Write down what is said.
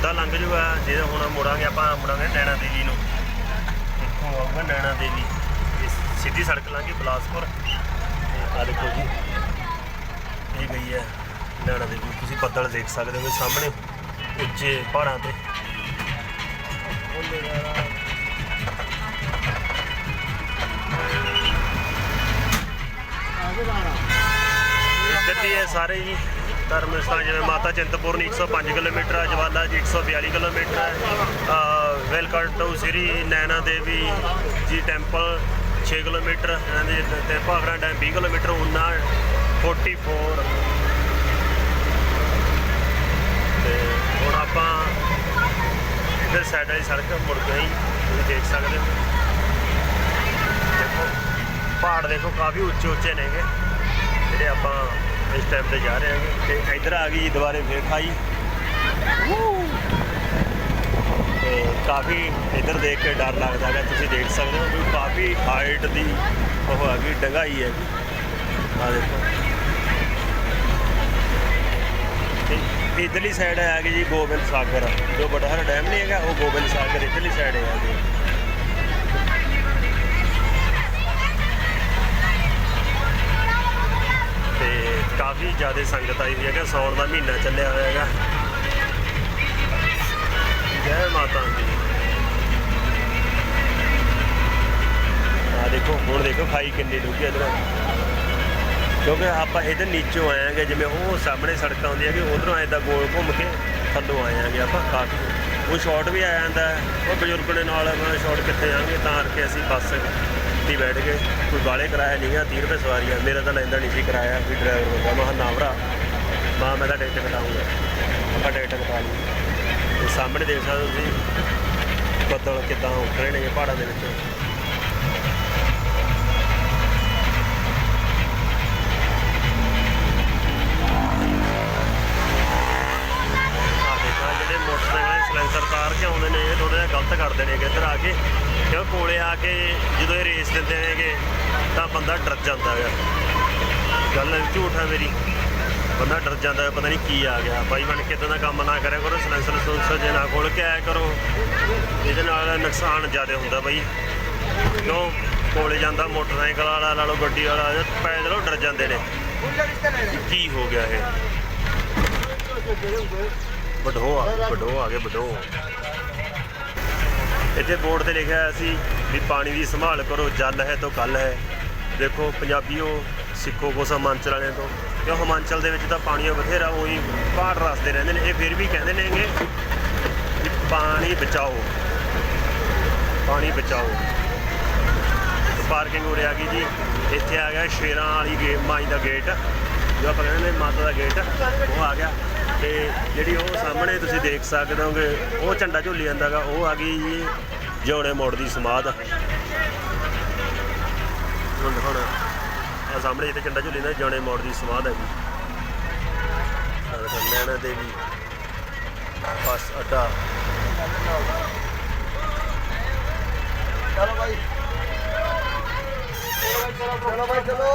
ਸਿੱਧਾ ਲੰਘ ਜੂਗਾ, ਜੇ ਹੁਣ ਮੁੜਾਂਗੇ ਆਪਾਂ, ਮੁੜਾਂਗੇ ਨੈਣਾ ਦੇਵੀ ਨੂੰ। ਇੱਥੋਂ ਆਊਗਾ ਨੈਣਾ ਦੇਵੀ। ਇਹ ਸਿੱਧੀ ਸੜਕ ਲੰਘੀ ਬਲਾਸਪੁਰ। ਤੇ ਆ ਦੇਖੋ ਜੀ, ਇਹ ਗਈ ਹੈ ਨੈਣਾ ਦੇਵੀ। ਤੁਸੀਂ ਬੱਦਲ ਦੇਖ ਸਕਦੇ ਹੋ ਸਾਹਮਣੇ, ਉੱਚੇ ਪਹਾੜਾਂ ਤੇ। ਇੱਧਰ ਦੀ ਹੈ ਸਾਰੇ ਜੀ ਧਰਮ ਸਥਾਨ ਜਿਵੇਂ ਮਾਤਾ ਚਿੰਤਪੁਰਨੀ 105 ਕਿਲੋਮੀਟਰ ਹੈ ਜਵਾਲਾ ਜੀ 142 ਕਿਲੋਮੀਟਰ ਹੈ welcome to Sri Naina Devi ji temple 6 kilometre, ਇਹਨਾਂ ਦੇ ਤੇ ਭਾਖੜਾ ਡੈਮ 20 ਕਿਲੋਮੀਟਰ, ਉਨਾ 44 ਤੇ ਹੁਣ ਆਪਾਂ ਇੱਧਰ ਸਾਈਡ ਵਾਲੀ ਸੜਕ ਮੁੜ ਗਈ ਤੁਸੀਂ ਦੇਖ ਸਕਦੇ ਹੋ। ਦੇਖੋ, ਪਹਾੜ ਦੇਖੋ ਕਾਫੀ ਉੱਚੇ ਉੱਚੇ ਨੇਗੇ। ਜਿਹੜੇ ਆਪਾਂ ਇਸ ਟਾਈਮ ਤੇ ਜਾ ਰਹੇ ਹਾਂਗੇ। ਤੇ ਇੱਧਰ ਆ ਗਈ ਜੀ, ਦੁਬਾਰੇ ਫੇਰ ਖਾਈ। ਤੇ ਕਾਫੀ ਇੱਧਰ ਦੇਖ ਕੇ ਡਰ ਲੱਗਦਾ ਹੈਗਾ, ਤੁਸੀਂ ਦੇਖ ਸਕਦੇ ਹੋ ਵੀ ਕਾਫੀ ਹਾਈਟ ਦੀ ਉਹ ਹੈਗੀ, ਡੰਗਾਈ ਹੈ। ਆ ਦੇਖੋ। ਤੇ ਇਧਰਲੀ ਸਾਈਡ ਹੈ ਗਈ ਜੀ, ਗੋਬਿੰਦ ਸਾਗਰ। ਜੋ ਬੜਹਰ ਡੈਮ ਨਹੀਂ ਹੈਗਾ, ਉਹ ਗੋਬਿੰਦ ਸਾਗਰ ਇਧਰਲੀ ਸਾਈਡ ਹੈ ਜੀ ਕਾਫੀ ਜ਼ਿਆਦਾ ਸੰਗਤ ਆਈ ਹੋਈ ਹੈਗਾ, ਸੌਣ ਦਾ ਮਹੀਨਾ ਚੱਲਿਆ ਹੋਇਆ ਹੈਗਾ। ਜੈ ਮਾਤਾ ਦੀ। ਆ ਦੇਖੋ, ਹੁਣ ਦੇਖੋ ਖਾਈ ਕਿੰਨੀ ਡੂੰਘੀ ਇਧਰ। ਕਿਉਂਕਿ ਆਪਾਂ ਇਧਰ ਨੀਚੋਂ ਆਏਗੇ ਜਿਵੇਂ ਉਹ ਸਾਹਮਣੇ ਸੜਕ ਆਉਂਦੀ ਹੈ ਕਿ ਉਧਰੋਂ ਐਦਾਂ ਗੋਲ ਘੁੰਮ ਕੇ ਥੱਲੋਂ ਆਏ ਆਂਗੇ ਆਪਾਂ ਕਾਫੀ। ਉਹ ਸ਼ਾਟ ਵੀ ਆ ਜਾਂਦਾ ਹੈ। ਉਹ ਬਜ਼ੁਰਗ ਦੇ ਨਾਲ ਮੈਂ ਸ਼ਾਟ ਕਿੱਥੇ ਜਾਵਾਂਗੇ ਤਾਂ ਕਰਕੇ ਅਸੀਂ ਬੱਸ ਦੀ ਬੈਠ ਗਏ ਕੋਈ ਬਾਲੇ ਕਿਰਾਇਆ ਨਹੀਂ ਆ 30 ਰੁਪਏ ਸਵਾਰੀ ਆ। ਮੇਰਾ ਤਾਂ ਲੈਂਦਾ ਨਹੀਂ ਸੀ ਕਿਰਾਇਆ, ਵੀ ਡਰਾਈਵਰ ਬੰਦਾ ਮੈਂ ਕਿਹਾ ਨਾ ਭਰਾ ਮਾਂ, ਮੈਂ ਤਾਂ ਟਿਕਟ ਕਟਾਉਂਗਾ ਆਪਾਂ ਟਿਕਟ ਕਟਾ ਲਈ। ਸਾਹਮਣੇ ਦੇਖ ਸਕਦੇ ਹੋ ਤੁਸੀਂ, ਬੱਦਲ ਕਿਦਾਂ ਉੱਠ ਰਹੇ ਨੇ ਪਹਾੜਾਂ ਦੇ ਵਿੱਚ। ਥੋੜਾ ਜਿਹਾ ਕਰਦੇ ਨੇ ਇੱਧਰ ਆ ਕੇ। ਕਿਉਂ ਕੋਲੇ ਆ ਕੇ ਜਦੋਂ ਇਹ ਰੇਸ ਦਿੰਦੇ ਨੇਗੇ, ਤਾਂ ਬੰਦਾ ਡਰ ਜਾਂਦਾ ਹੈ ਗੱਲ ਝੂਠ ਹੈ ਮੇਰੀ। ਬੰਦਾ ਡਰ ਜਾਂਦਾ ਹੈ ਪਤਾ ਨਹੀਂ ਕੀ ਆ ਗਿਆ। ਬਾਈ ਬਣ ਕੇ ਇਦਾਂ ਦਾ ਕੰਮ ਨਾ ਕਰਿਆ ਕਰੋ ਸਲੈਂਸਰ ਸਲੈਂਸਰ ਜੇ ਨਾ ਖੋਲ ਕੇ ਆਇਆ ਕਰੋ। ਇਹਦੇ ਨਾਲ ਨੁਕਸਾਨ ਜ਼ਿਆਦਾ ਹੁੰਦਾ ਬਾਈ। ਕਿਉਂ ਕੋਲੇ ਜਾਂਦਾ ਮੋਟਰਸਾਈਕਲ ਵਾਲਾ, ਲਾ ਲਓ ਗੱਡੀ ਵਾਲਾ ਪੈਦਲ ਉਹ ਡਰ ਜਾਂਦੇ ਨੇ। ਕੀ ਹੋ ਗਿਆ ਇਹ? ਬਡੋ ਆ ਬਡੋ ਆ ਗਏ ਬਡੋ ਇੱਥੇ ਬੋਰਡ ਤੇ ਲਿਖਿਆ ਹੋਇਆ ਸੀ ਵੀ ਪਾਣੀ ਦੀ ਸੰਭਾਲ ਕਰੋ, ਜਲ ਹੈ ਤਾਂ ਕੱਲ ਹੈ। ਦੇਖੋ ਪੰਜਾਬੀਓ, ਸਿੱਖੋ ਕੁਛ ਹਿਮਾਚਲ ਵਾਲਿਆਂ ਤੋਂ। ਕਿਉਂ ਹਿਮਾਚਲ ਦੇ ਵਿੱਚ ਤਾਂ ਪਾਣੀ ਬਥੇਰਾ ਉਹੀ ਪਹਾੜ ਰਸਤੇ ਰਹਿੰਦੇ ਨੇ। ਇਹ ਫਿਰ ਵੀ ਕਹਿੰਦੇ ਨੇਗੇ ਵੀ ਪਾਣੀ ਬਚਾਓ। ਪਾਣੀ ਬਚਾਓ। ਪਾਰਕਿੰਗ ਹੋ ਰਿਹਾ ਗਈ ਜੀ। ਇੱਥੇ ਆ ਗਿਆ ਸ਼ੇਰਾਂ ਵਾਲੀ ਗੇ ਮਾਈ ਦਾ ਗੇਟ। ਜੋ ਆਪਾਂ ਕਹਿੰਦੇ ਨੇ ਮਾਤਾ ਦਾ ਗੇਟ, ਉਹ ਆ ਗਿਆ। ਤੇ ਜਿਹੜੀ ਉਹ ਸਾਹਮਣੇ ਤੁਸੀਂ ਦੇਖ ਸਕਦੇ ਹੋਗੇ, ਉਹ ਝੰਡਾ ਝੁੱਲੀ ਜਾਂਦਾਗਾ ਉਹ ਆ ਗਈ ਜੀ ਜੋੜੇ ਮੋੜ ਦੀ ਸਮਾਧ। ਹੁਣ ਆ ਸਾਹਮਣੇ ਜਿੱਥੇ ਝੰਡਾ ਝੋਲੀ ਜਾਂਦਾ ਜੋੜੇ ਮੋੜ ਦੀ ਸਮਾਧ ਹੈ ਜੀ। ਨੈਣਾ ਦੇਵੀ ਬਸ ਅੱਡਾ। ਚਲੋ ਭਾਈ ਚਲੋ ਭਾਈ ਚਲੋ।